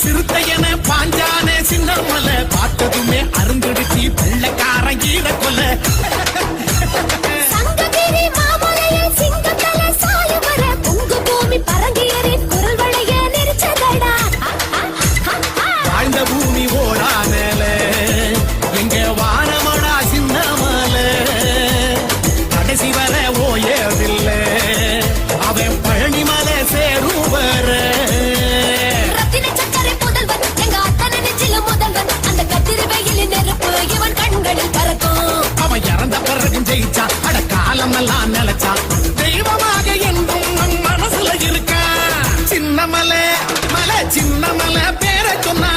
சிறுத்தையன பாஞ்சானே சின்னமல பார்த்ததுமே அருந்துடுச்சி வெள்ளக்காரன் பூமி வளைய நெரிச்சதடா. வாழ்ந்த பூமி ஓடானல எங்க வானமடா சின்னமல. கடைசி வர அவன் பழனிமலை சேரும் வர காலமெல்லாம் நினைச்சா தெய்வமாக என்றும் நம் மனசுல இருக்க? சின்ன மலை மலை சின்ன மலை பேரை சொன்னா